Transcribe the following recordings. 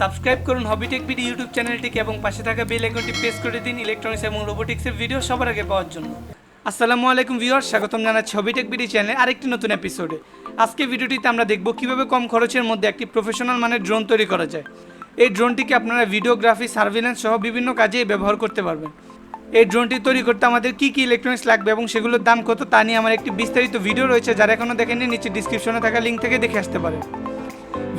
Subscribe করুন হবিটেক BD YouTube চ্যানেলটিকে এবং পাশে থাকা বেল আইকনটি প্রেস করে দিন ইলেকট্রনিক্স এবং রোবোটিক্সের ভিডিও সবার আগে পাওয়ার জন্য। আসসালামু আলাইকুম ভিউয়ার স্বাগতম জানাচ্ছি হবিটেক বিডি চ্যানেলে আরেকটি নতুন এপিসোডে আজকে ভিডিওটিতে আমরা দেখব কীভাবে কম খরচের মধ্যে একটি প্রফেশনাল মানের ড্রোন তৈরি করা যায়। এই ড্রোনটিকে আপনারা ভিডিওগ্রাফি সার্ভিলেন্স সহ বিভিন্ন কাজে ব্যবহার করতে পারবেন। এই ড্রোনটি তৈরি করতে আমাদের কী কী ইলেকট্রনিক্স লাগবে এবং সেগুলোর দাম কত তা নিয়ে আমার একটি বিস্তারিত ভিডিও রয়েছে, যারা এখনও দেখেননি, নিচে ডিসক্রিপশনে থাকা লিঙ্ক থেকে দেখে আসতে পারেন।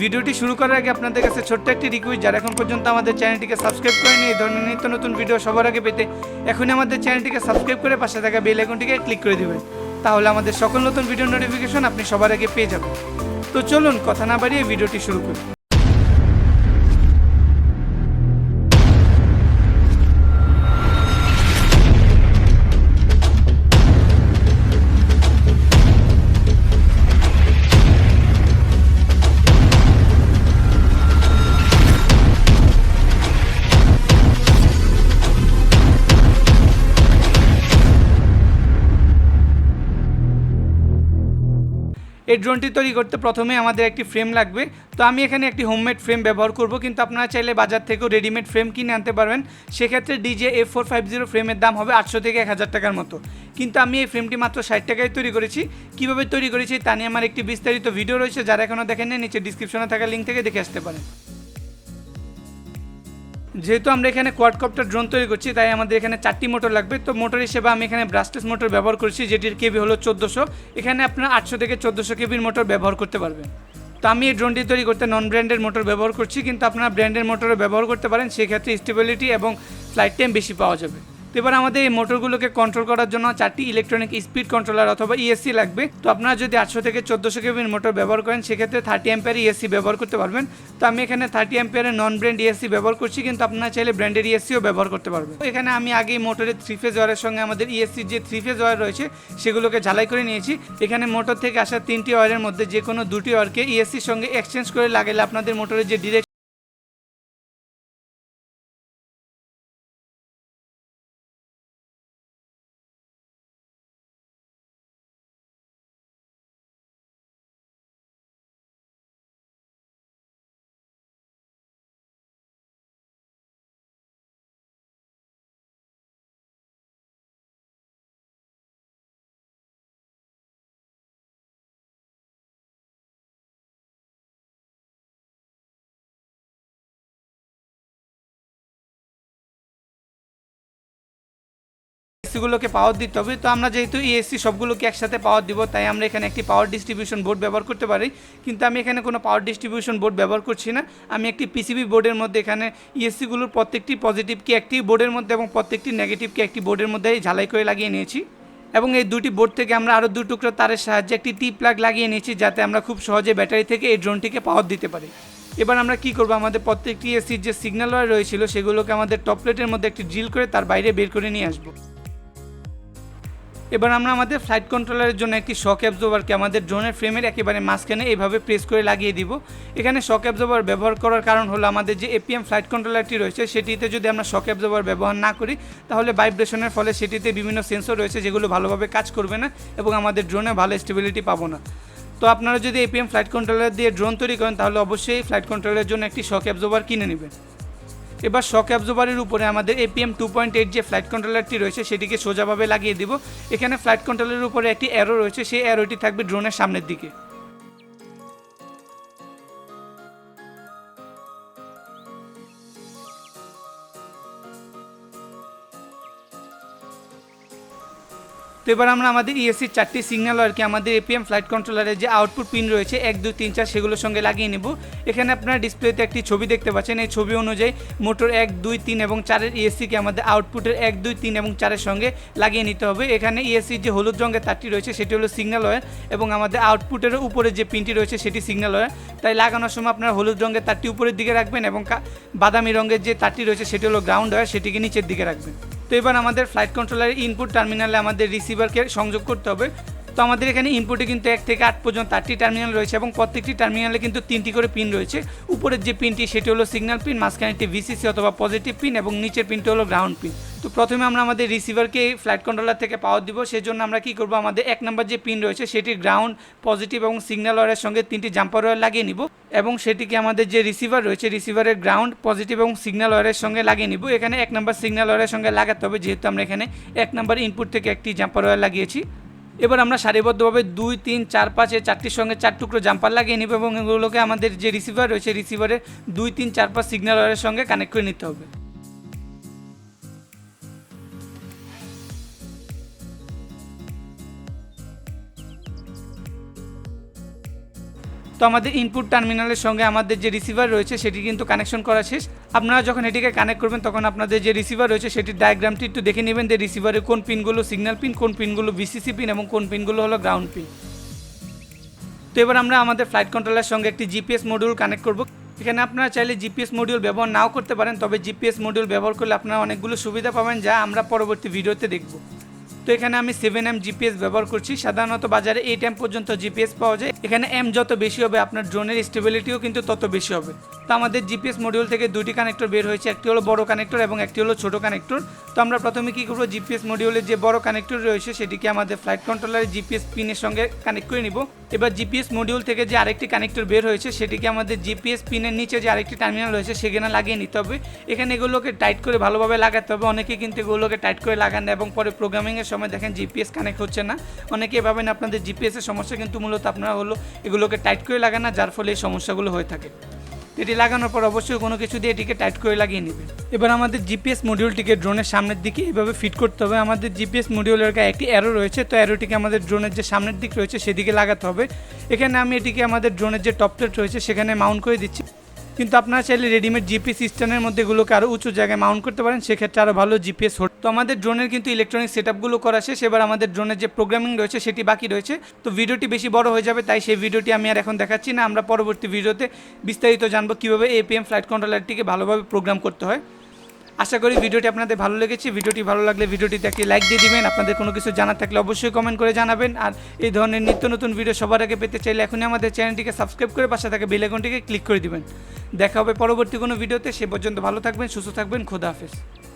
ভিডিওটি শুরু করার আগে আপনাদের কাছে ছোট্ট একটি রিকোয়েস্ট যারা এখন পর্যন্ত আমাদের চ্যানেলটিকে সাবস্ক্রাইব করেনি, এই ধরনের নিত্য নতুন ভিডিও সবার আগে পেতে এখনই আমাদের চ্যানেলটিকে সাবস্ক্রাইব করে পাশে থাকা বেল আইকনটিকে ক্লিক করে দেবেন। তাহলে আমাদের সকল নতুন ভিডিও নোটিফিকেশন আপনি সবার আগে পেয়ে যাবেন। তো চলুন, কথা না বাড়িয়ে ভিডিওটি শুরু করি। এই ড্রোনটি তৈরি করতে প্রথমে আমাদের একটি ফ্রেম লাগবে। তো আমি এখানে একটি হোমমেড ফ্রেম ব্যবহার করব, কিন্তু আপনারা চাইলে বাজার থেকেও রেডিমেড ফ্রেম কিনে আনতে পারবেন। সেক্ষেত্রে DJI F four five zero ফ্রেমের দাম হবে আটশো থেকে এক হাজার টাকার মতো। কিন্তু আমি এই ফ্রেমটি মাত্র ষাট টাকায় তৈরি করেছি। কীভাবে তৈরি করেছি তা নিয়ে আমার একটি বিস্তারিত ভিডিও রয়েছে, যারা এখনও দেখেননি, নিচে ডিসক্রিপশনে থাকা লিঙ্ক থেকে দেখে আসতে পারেন। যেহেতু আমরা এখানে কোয়াডকপ্টার ড্রোন তৈরি করছি, তাই আমাদের এখানে চারটি মোটর লাগবে। তো মোটর হিসেবে আমি এখানে ব্রাস্টেস মোটর ব্যবহার করছি, যেটির কেবি হলো চোদ্দোশো। এখানে আপনার আটশো থেকে চোদ্দোশো কেবির মোটর ব্যবহার করতে পারবেন। তো আমি এই ড্রোনটি তৈরি করতে নন ব্র্যান্ডের মোটর ব্যবহার করছি, কিন্তু আপনারা ব্র্যান্ডের মোটরও ব্যবহার করতে পারেন। সেক্ষেত্রে স্টেবিলিটি এবং ফ্লাইট টাইম বেশি পাওয়া যাবে। এবার আমাদের এই মোটরগুলোকে কন্ট্রোল করার জন্য চারটি ইলেকট্রনিক স্পিড কন্ট্রোলার অথবা ইএসসি লাগবে। তো আপনারা যদি আটশো থেকে চোদ্দোশো কেবির মোটর ব্যবহার করেন, সেক্ষেত্রে থার্টি অ্যাম্পিয়ার ইএসসি ব্যবহার করতে পারবেন। তো আমি এখানে থার্টি অ্যাম্পিয়ারের নন ব্র্যান্ড ইএসসি ব্যবহার করছি, কিন্তু আপনারা চাইলে ব্র্যান্ডের ইএসসিও ব্যবহার করতে পারবেন। এখানে আমি আগেই মোটরের থ্রি ফেজ ওয়ারের সঙ্গে আমাদের ইএসসির যে থ্রি ফেজ ওয়ার রয়েছে, সেগুলোকে ঝালাই করে নিয়েছি। এখানে মোটর থেকে আসা তিনটি ওয়ারের মধ্যে যে কোনো দুটি ওয়ারকে ইএসসির সঙ্গে এক্সচেঞ্জ করে লাগালে আপনাদের মোটরের যে ডিরেক্ট এসিগুলোকে পাওয়ার দিতে হবে তো আমরা যেহেতু ইএসসি সবগুলোকে একসাথে পাওয়ার দিব, তাই আমরা এখানে একটি পাওয়ার ডিস্ট্রিবিউশন বোর্ড ব্যবহার করতে পারি। কিন্তু আমি এখানে কোনো পাওয়ার ডিস্ট্রিবিউশন বোর্ড ব্যবহার করছি না। আমি একটি পিসিবি বোর্ডের মধ্যে এখানে ইএসসিগুলোর প্রত্যেকটি পজিটিভকে একটি বোর্ডের মধ্যে এবং প্রত্যেকটি নেগেটিভকে একটি বোর্ডের মধ্যে ঝালাই করে লাগিয়ে নিয়েছি। এবং এই দুটি বোর্ড থেকে আমরা আরও দু টুকরো তারের সাহায্যে একটি টি প্লাগ লাগিয়ে নিয়েছি, যাতে আমরা খুব সহজে ব্যাটারি থেকে এই ড্রোনটিকে পাওয়ার দিতে পারি। এবার আমরা কি করব? আমাদের প্রত্যেকটি এসির যে সিগন্যাল ওয়্যার রয়েছিল, সেগুলোকে আমাদের টপ প্লেটের মধ্যে একটি ড্রিল করে তার বাইরে বের করে নিয়ে আসব। এবার আমরা আমাদের ফ্লাইট কন্ট্রোলারের জন্য একটি শক অ্যাবজর্ভারকে আমাদের ড্রোনের ফ্রেমের একেবারে মাঝখানে এইভাবে প্রেস করে লাগিয়ে দিব। এখানে শক অ্যাবজর্ভার ব্যবহার করার কারণ হলো আমাদের যে এপিএম ফ্লাইট কন্ট্রোলারটি রয়েছে, সেটিতে যদি আমরা শক অ্যাবজর্ভার ব্যবহার না করি, তাহলে ভাইব্রেশনের ফলে সেটিতে বিভিন্ন সেন্সর রয়েছে যেগুলো ভালোভাবে কাজ করবে না এবং আমাদের ড্রোনে ভালো স্টেবিলিটি পাবো না। তো আপনারা যদি এপিএম ফ্লাইট কন্ট্রোলার দিয়ে ড্রোন তৈরি করেন, তাহলে অবশ্যই ফ্লাইট কন্ট্রোলারের জন্য একটি শক অ্যাবজর্ভার কিনে নেবেন। এবার শক অ্যাবজর্ভারের উপরে আমাদের এপিএম টু পয়েন্ট এইট যে ফ্লাইট কন্ট্রোলারটি রয়েছে, সেটিকে সোজাভাবে লাগিয়ে দিব। এখানে ফ্লাইট কন্ট্রোলের উপরে একটি অ্যারো রয়েছে, সেই অ্যারোটি থাকবে ড্রোনের সামনের দিকে। তো এবার আমরা আমাদের ইএসসির চারটি সিগন্যাল আর কি আমাদের এপিএম ফ্লাইট কন্ট্রোলারের যে আউটপুট পিন রয়েছে, এক, দুই, তিন, চার, সেগুলোর সঙ্গে লাগিয়ে নেব। এখানে আপনারা ডিসপ্লেতে একটি ছবি দেখতে পাচ্ছেন। এই ছবি অনুযায়ী মোটর এক, দুই, তিন এবং চারের ইএসসিকে আমাদের আউটপুটের এক, দুই, তিন এবং চারের সঙ্গে লাগিয়ে নিতে হবে। এখানে ইএসসির যে হলুদ রঙের তারটি রয়েছে, সেটি হলো সিগন্যাল ওয়্যার এবং আমাদের আউটপুটের উপরে যে পিনটি রয়েছে, সেটি সিগন্যাল ওয়্যার তাই লাগানোর সময় আপনারা হলুদ রঙের তারটি উপরের দিকে রাখবেন এবং বাদামি রঙের যে তারটি রয়েছে, সেটি হলো গ্রাউন্ড ওয়্যার সেটিকে নিচের দিকে রাখবেন। তো এবার আমাদের ফ্লাইট কন্ট্রোলারের ইনপুট টার্মিনালে আমাদের রিসিভারকে সংযোগ করতে হবে। তো আমাদের এখানে ইনপুটে কিন্তু এক থেকে আট পর্যন্ত আটটি টার্মিনাল রয়েছে এবং প্রত্যেকটি টার্মিনালে কিন্তু তিনটি করে পিন রয়েছে। উপরের যে পিনটি সেটি হলো সিগন্যাল পিন মাঝখানে একটি ভিসিসি অথবা পজিটিভ পিন এবং নিচের পিনটি হলো গ্রাউন্ড পিন তো প্রথমে আমরা আমাদের রিসিভারকে ফ্লাইট কন্ট্রোলার থেকে পাওয়ার দিব, সেজন্য আমরা কি করব, আমাদের এক নম্বর যে পিন রয়েছে সেটির গ্রাউন্ড পজিটিভ এবং সিগন্যাল ওয়ারের সঙ্গে তিনটি জাম্পার ওয়ার লাগিয়ে নিব এবং সেটিকে আমাদের যে রিসিভার রয়েছে রিসিভারের গ্রাউন্ড পজিটিভ এবং সিগন্যাল ওয়ারের সঙ্গে লাগিয়ে নিব। এখানে এক নম্বর সিগন্যাল ওয়ারের সঙ্গে লাগাতে হবে, যেহেতু আমরা এখানে এক নম্বর ইনপুট থেকে একটি জাম্পার ওয়ার লাগিয়েছি। এবার আমরা সারিবদ্ধভাবে দুই, তিন, চার, পাঁচ এ চারটির সঙ্গে চার টুকরো জাম্পার লাগিয়ে নিব এবং এগুলোকে আমাদের যে রিসিভার রয়েছে রিসিভারের দুই, তিন, চার, পাঁচ সিগন্যাল ওয়ারের সঙ্গে কানেক্ট করে নিতে হবে। আমাদের ইনপুট টার্মিনালের সঙ্গে আমাদের যে রিসিভার রয়েছে সেটি কিন্তু কানেকশন করা শেষ। আপনারা যখন এটিকে কানেক্ট করবেন, তখন আপনাদের যে রিসিভার রয়েছে সেটির ডায়াগ্রামটি একটু দেখে নেবেন যে রিসিভারের কোন পিনগুলো সিগন্যাল পিন কোন পিনগুলো ভিসিসি পিন এবং কোন পিনগুলো হলো গ্রাউন্ড পিন তো এবার আমরা আমাদের ফ্লাইট কন্ট্রোলার সঙ্গে একটি জিপিএস মডিউল কানেক্ট করব। এখানে আপনারা চাইলে জিপিএস মডিউল ব্যবহার নাও করতে পারেন, তবে জিপিএস মডিউল ব্যবহার করলে আপনারা অনেকগুলো সুবিধা পাবেন যা আমরা পরবর্তী ভিডিওতে দেখব। তো এখানে আমি সেভেন এম জিপিএস ব্যবহার করছি। সাধারণত বাজারে এইট এম পর্যন্ত জিপিএস পাওয়া যায়। এখানে এম যত বেশি হবে, আপনার ড্রোনের স্টেবিলিটিও কিন্তু তত বেশি হবে। তো আমাদের জিপিএস মডিউল থেকে দুটি কানেক্টর বের হয়েছে। একটি হলো বড় কানেক্টর এবং একটি হলো ছোট কানেক্টর তো আমরা প্রথমে কী করব? জিপিএস মডিউলের যে বড় কানেক্টর রয়েছে, সেটিকে আমাদের ফ্লাইট কন্ট্রোলারের জিপিএস পিনের সঙ্গে কানেক্ট করে নিব। এবার জিপিএস মডিউল থেকে যে আরেকটি কানেক্টর বের হয়েছে, সেটিকে আমাদের জিপিএস পিনের নিচে যে আরেকটি টার্মিনাল রয়েছে, সেখানে লাগিয়ে নিতে হবে। এখানে এগুলোকে টাইট করে ভালোভাবে লাগাতে হবে। অনেকে কিন্তু এগুলোকে টাইট করে লাগান এবং পরে প্রোগ্রামিংয়ের সময় দেখেন জিপিএস কানেক্ট হচ্ছে না। অনেকে ভাবেন আপনাদের জিপিএসের সমস্যা কিন্তু মূলত আপনারা হলো এগুলোকে টাইট করে লাগান না, যার ফলে এই সমস্যাগুলো হয়ে থাকে। এটি লাগানোর পর অবশ্যই কোনো কিছু দিয়ে এটিকে টাইট করে লাগিয়ে নেবে। এবার আমাদের জিপিএস মডিউলটিকে ড্রোনের সামনের দিকে এভাবে ফিট করতে হবে। আমাদের জিপিএস মডিউলের গায়ে একটি অ্যারো রয়েছে। তো অ্যারোটিকে আমাদের ড্রোনের যে সামনের দিক রয়েছে, সেদিকে লাগাতে হবে। এখানে আমি এটিকে আমাদের ড্রোনের যে টপ প্লেট রয়েছে, সেখানে মাউন্ট করে দিচ্ছি। কিন্তু আপনারা চাইলে রেডিমেড জিপিএস সিস্টেমের মধ্যে এগুলোকে আরও উঁচু জায়গায় মাউন্ট করতে পারেন, সেক্ষেত্রে আরও ভালো জিপিএস তো আমাদের ড্রোনের কিন্তু ইলেকট্রনিক সেট আপগুলো করা শেষ। এবার আমাদের ড্রোনের যে প্রোগ্রামিং রয়েছে, সেটি বাকি রয়েছে। তো ভিডিওটি বেশি বড় হয়ে যাবে, তাই সেই ভিডিওটি আমি আর এখন দেখাচ্ছি না। আমরা পরবর্তী ভিডিওতে বিস্তারিত জানব কীভাবে এপিএম ফ্লাইট কন্ট্রোলারটিকে ভালোভাবে প্রোগ্রাম করতে হয়। আশা করি ভিডিওটি আপনাদের ভালো লেগেছে। ভিডিওটি ভালো লাগলে ভিডিওটিতে একটি লাইক দিয়ে দিবেন। আপনাদের কোনো কিছু জানার থাকলে অবশ্যই কমেন্ট করে জানাবেন। আর এই ধরনের নিত্য নতুন ভিডিও সবার আগে পেতে চাইলে এখনই আমাদের চ্যানেলটিকে সাবস্ক্রাইব করে পাশে থাকা বেলেকনটিকে ক্লিক করে দিবেন। দেখা হবে পরবর্তী কোনো ভিডিওতে সে পর্যন্ত ভালো থাকবেন, সুস্থ থাকবেন। খোদা হাফেজ।